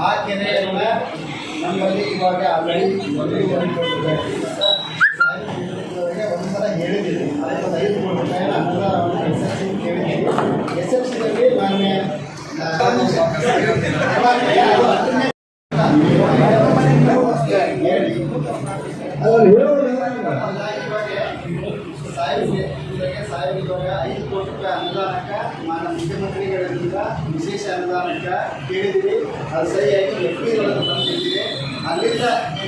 ಆ ಕೆರೆಯನ್ನ ನಮ್ಮಲ್ಲಿ ಇವಾಗ ಆಲ್ರೆಡಿ ಮೊದಲು ಒಂದು ಒಂದ್ಸಲ ಹೇಳಿದ್ದೀವಿ ಅದಕ್ಕೆ ಐದು ಕೋಟಿ ರೂಪಾಯಿನ ಅನುದಾನವನ್ನು ಎಸ್ ಎಸ್ ಸಿ ಕೇಳಿದ್ದೀವಿ ಎಸ್ ಎಫ್ ಸಿದಲ್ಲಿ ಮಾನ್ಯ ಹೇಳಿ ಸಾಹೇಬರಿಗೆ ಐದು ಕೋಟಿ ರೂಪಾಯಿ ಅನುದಾನಕ್ಕೆ ಮಾನ್ಯ ಮುಖ್ಯಮಂತ್ರಿಗಳಿಂದ ವಿಶೇಷ ಅನುದಾನಕ್ಕೆ ಕೇಳಿದ್ದೀವಿ ಅದು ಸರಿಯಾಗಿ ಒಳಗೆ ಬಂದಿದ್ದೀವಿ ಅಲ್ಲಿಂದ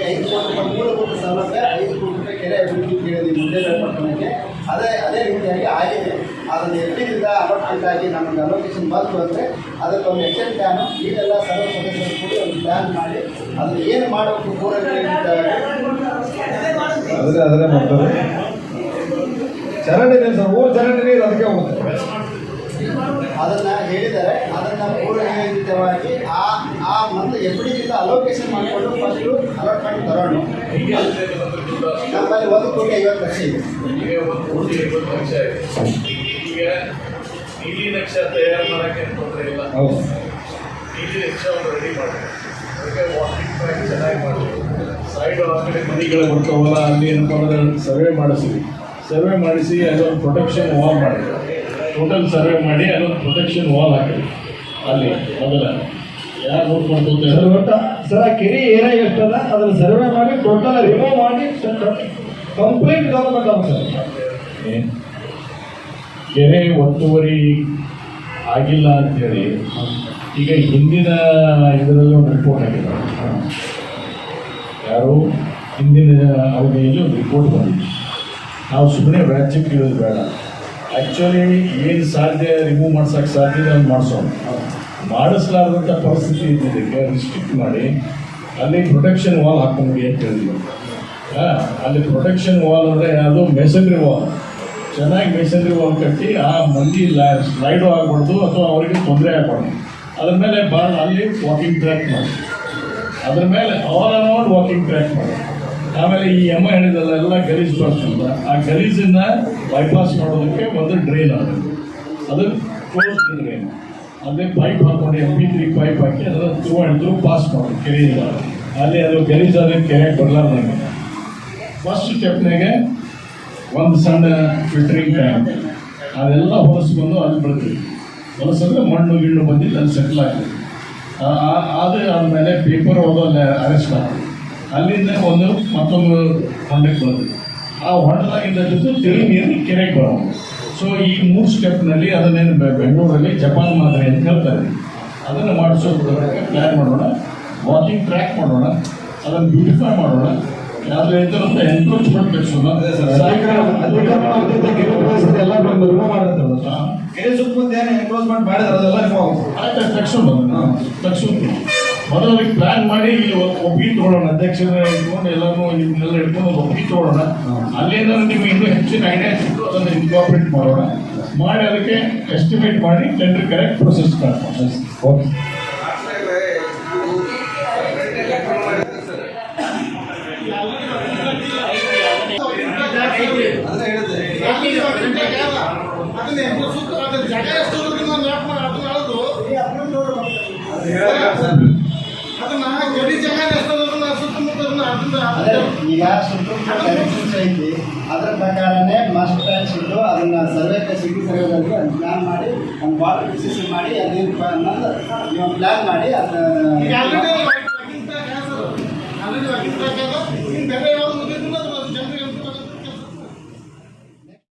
ಐದು ಕೋಟಿ ರೂಪಾಯಿ ಮೂಲಭೂತ ಸೌಲಭ್ಯ ಐದು ಕೋಟಿ ರೂಪಾಯಿ ಕೆರೆ ಅಭಿವೃದ್ಧಿ ಕೇಳಿದ್ದೀವಿ ಮುಂದೆ ಪಟ್ಟಣಕ್ಕೆ ಅದೇ ಅದೇ ರೀತಿಯಾಗಿ ಆಗಿದೆ ಅದನ್ನು ಎಫ್ಟಿಯಿಂದ ಅಲಾಟ್ಮೆಂಟ್ ಆಗಿ ನಮಗೆ ಅಲೋಕೇಶನ್ ಬಂತು ಅಂದರೆ ಅದಕ್ಕೆ ಒಂದು ಎಕ್ಸೆನ್ ಪ್ಲ್ಯಾನು ಈಗೆಲ್ಲ ಸರ್ವ ಸದಸ್ಯರು ಕೂಡಿ ಒಂದು ಪ್ಲ್ಯಾನ್ ಮಾಡಿ ಅದನ್ನು ಏನು ಮಾಡಬೇಕು ಪೂರೈಕೆ ಅದರ ಚರಂಡಿ ನೀರು ಸರ್ ಊರು ಚರಂಡಿ ನೀರು ಅದಕ್ಕೆ ಹೋಗುತ್ತೆ. ಅದನ್ನ ಹೇಳಿದ್ದಾರೆ. ಅದನ್ನ ಪೂರ್ಣವಾಗಿ ಆ ಆ ಮೊದಲು ಎಫ್ ಡಿಯಿಂದ ಅಲೋಕೇಶನ್ ಮಾಡಿಕೊಂಡು ಫಸ್ಟು ಅಲಾಟ್ಮೆಂಟ್ ತರೋಣ. ನಮ್ಮಲ್ಲಿ ಒಂದು ಕೋಟಿ ಐವತ್ತು ಲಕ್ಷ ಇದೆ. ಈಗ ಒಂದು ಕೋಟಿ ಐವತ್ತು ಲಕ್ಷ ಇದೆ. ಈಗ ನೀಲಿ ನಕ್ಷ ತಯಾರು ಮಾಡಕ್ಕೆ ಏನು ತೊಂದರೆ ಇಲ್ಲ. ನೀಲಿ ರೆಡಿ ಅದಕ್ಕೆ ವಾಕಿಂಗ್ ಟ್ರ್ಯಾಕ್ ಚೆನ್ನಾಗಿ ಸೈಡ್ ಆ ಕಡೆ ಮನೆಗಳು ಬರ್ತಾವಲ್ಲ ಅಲ್ಲಿ ಏನಪ್ಪ ಅಂದ್ರೆ ಸರ್ವೆ ಮಾಡಿಸಿವಿ ಸರ್ವೆ ಮಾಡಿಸಿ ಅದೊಂದು ಪ್ರೊಟೆಕ್ಷನ್ ವಾಲ್ ಮಾಡಿ ಟೋಟಲ್ ಸರ್ವೆ ಮಾಡಿ ಅದೊಂದು ಪ್ರೊಟೆಕ್ಷನ್ ವಾಲ್ ಹಾಕಿ ಅಲ್ಲಿ ಮೊದಲ. ಯಾರು ನೋಡ್ಕೊಂಡು ಸರ್ ಒಟ್ಟ ಸರ್ ಆ ಕೆರೆ ಏನೇ ಎಷ್ಟದ? ಅದನ್ನ ಸರ್ವೆ ಮಾಡಿ ಟೋಟಲ್ ರಿಮೂವ್ ಮಾಡಿ ಕಂಪ್ಲೀಟ್ ಡೆವಲಪ್ಮೆಂಟ್ ಆಗುತ್ತೆ ಸರ್? ಕೆರೆ ಒತ್ತುವರಿ ಆಗಿಲ್ಲ ಅಂತೇಳಿ. ಈಗ ಹಿಂದಿನ ಇದರಲ್ಲಿ ಒಂದು ರಿಪೋರ್ಟ್ ಆಗಿದೆ ಯಾರು? ಹಿಂದಿನ ಅವಧಿಯಲ್ಲಿ ಒಂದು ರಿಪೋರ್ಟ್ ಬಂದಿದೆ ನಾವು ಸುಮ್ಮನೆ ವ್ಯಾಜ್ಯಕ್ಕೆ ಇರೋದು ಬೇಡ. ಆ್ಯಕ್ಚುಲಿ ಏನು ಸಾಧ್ಯ ರಿಮೂವ್ ಮಾಡ್ಸೋಕೆ ಸಾಧ್ಯ ಅಂತ ಮಾಡಿಸೋಣ. ಮಾಡಿಸ್ಲಾರ್ದಂಥ ಪರಿಸ್ಥಿತಿ ಇದ್ದಿದ್ದಕ್ಕೆ ರಿಸ್ಟ್ರಿಕ್ಟ್ ಮಾಡಿ. ಅಲ್ಲಿ ಪ್ರೊಟೆಕ್ಷನ್ ವಾಲ್ ಹಾಕೊಂಡು ಅಂತ ಹೇಳಿದ್ವಿ ಹಾಂ, ಅಲ್ಲಿ ಪ್ರೊಟೆಕ್ಷನ್ ವಾಲ್ ಅಂದರೆ ಅದು ಮೆಸನ್ರಿ ವಾಲ್ ಚೆನ್ನಾಗಿ ಮೆಸನ್ರಿ ವಾಲ್ ಕಟ್ಟಿ ಆ ಮಂದಿ ಸ್ಲೈಡು ಆಗ್ಬಾರ್ದು ಅಥವಾ ಅವರಿಗೆ ತೊಂದರೆ ಆಗಬಾರ್ದು. ಅದ್ರ ಮೇಲೆ ಬಾ ಅಲ್ಲಿ ವಾಕಿಂಗ್ ಟ್ರ್ಯಾಕ್ ಮಾಡಿ ಅದ್ರ ಮೇಲೆ ಆಲ್ ಅರೌಂಡ್ ವಾಕಿಂಗ್ ಟ್ರ್ಯಾಕ್ ಮಾಡಿ ಆಮೇಲೆ ಈ ಎಮ್ಮ ಹೇಳಿದಲ್ಲ ಎಲ್ಲ ಗಲೀಜ್ ಬರ್ತಂತ ಆ ಗಲೀಜನ್ನ ಬೈಪಾಸ್ ಮಾಡೋದಕ್ಕೆ ಒಂದು ಡ್ರೈನ್ ಅದು. ಅದು ಕ್ಲೋಸ್ ಡ್ರೈನ್ ಅಲ್ಲಿ ಪೈಪ್ ಹಾಕೊಂಡು ಎಂ ಪಿ ತ್ರೀ ಪೈಪ್ ಹಾಕಿ ಅದನ್ನು ಥ್ರೂ ಆ್ಯಂಡ್ ಪಾಸ್ ಮಾಡೋದು, ಕೆರೆಯಿಂದ. ಅಲ್ಲಿ ಅದು ಗಲೀಜ್ ಆದ್ರೆ ಕೆರೆಗೆ ಬರಲಾರ್ದಂಗೆ. ಫಸ್ಟ್ ಸ್ಟೆಪ್ನಾಗೆ ಒಂದು ಸಣ್ಣ ಫಿಲ್ಟ್ರಿಂಗ್ ಟ್ಯಾಂಕ್ ಅದೆಲ್ಲ ಹೊಲಸ್ಕೊಂಡು ಅಲ್ಲಿ ಬಿಡ್ತೀವಿ. ಹೊಲಸಂದ್ರೆ ಮಣ್ಣು ಗಿಣ್ಣು ಬಂದಿದ್ದು ಅಲ್ಲಿ ಸೆಟ್ಲ್ ಆಗ್ತದೆ. ಅದು ಆದಮೇಲೆ ಪೇಪರ್ ಹೋದ ಅಲ್ಲಿ ಅರೆಸ್ಟ್ ಆಗ್ತದೆ. ಅಲ್ಲಿಂದ ಒಂದು ಮತ್ತೊಂದು ಹೊಂಡಕ್ಕೆ ಬರ್ತದೆ ಆ ಹೊಂಡದಾಗಿಂದ ಜೊತೆ ತಿಳಿ ನೀರು ಕೆರೆಗೆ ಬರೋದು ಸೊ ಈ ಮೂರು ಸ್ಟೆಪ್ನಲ್ಲಿ ಅದನ್ನೇನು ಬೆಂಗಳೂರಲ್ಲಿ ಜಪಾನ್ ಮಾದರಿ ಅಂತ ಹೇಳ್ತಾರೆ. ಅದನ್ನು ಮಾಡಿಸೋದಕ್ಕೆ ಪ್ಲ್ಯಾನ್ ಮಾಡೋಣ. ವಾಕಿಂಗ್ ಟ್ರ್ಯಾಕ್ ಮಾಡೋಣ. ಅದನ್ನು ಬ್ಯೂಟಿಫೈ ಮಾಡೋಣ. ಯಾವ್ದು ಅಂತ ಎನ್ಕ್ರೋಚ್ಮೆಂಟ್ ಬೆಳೆಸೋಣ. ಎಲ್ಲ ರಿಮೂವ್ ಮಾಡಿರ್ತಾರೆ ಹಾ. ಕೆರೆ ಸುತ್ತಮುತ್ತ ಏನು ಎನ್ಕ್ರೋಚ್ಮೆಂಟ್ ಮಾಡಿದ್ರೆ ಅದೆಲ್ಲ ರಿಮೂವ್ ಆಗುತ್ತೆ ಆಯ್ತು. ತಕ್ಷಣ ತಕ್ಷಣ ಮೊದಲು ಪ್ಲಾನ್ ಮಾಡಿ ಇಲ್ಲಿ ಒಪ್ಪಿಗೆ ತಗೊಳ್ಳೋಣ. ಅಧ್ಯಕ್ಷರ ಇಟ್ಕೊಂಡು ಎಲ್ಲರೂ ನಿಮ್ಮನ್ನೆಲ್ಲ ಇಟ್ಕೊಂಡು ಒಪ್ಪಿಗೆ ತಗೊಳ್ಳೋಣ. ಅಲ್ಲಿಂದ ನಿಮ್ಗೆ ಇನ್ನೂ ಹೆಚ್ಚಿನ ಐಡಿಯಾ ಸಿಕ್ಕು ಅದನ್ನು ಇನ್ಕಾರ್ಪೊರೇಟ್ ಮಾಡೋಣ. ಮಾಡಿ ಅದಕ್ಕೆ ಎಸ್ಟಿಮೇಟ್ ಮಾಡಿ ಟೆಂಡರ್ ಕರೆಕ್ಟ್ ಪ್ರೊಸೆಸ್ ಸ್ಟಾರ್ಟ್ ಮಾಡೋಣ ಓಕೆ ಅದನ್ನ ಜಾಗ ಮಾಡಿ ಅದನ್ನ ಅದೇ ಈಗ ಐತಿ. ಅದರ ಪ್ರಕಾರನೇ ಮಾಸ್ಟರ್ ಪ್ಲಾನ್ ಸುಟ್ಟು ಅದನ್ನ ಸರ್ವೆ ಸಿಟಿ ಸರ್ವೆದಲ್ಲಿ ಅದನ್ನ ಪ್ಲಾನ್ ಮಾಡಿ ಒಂದು ವಾಟರ್ ಡಿಸಿಷನ್ ಮಾಡಿ ಅದೇನು ಅನ್ನೋದು ನೀವು ಪ್ಲಾನ್ ಮಾಡಿ ಅದನ್ನ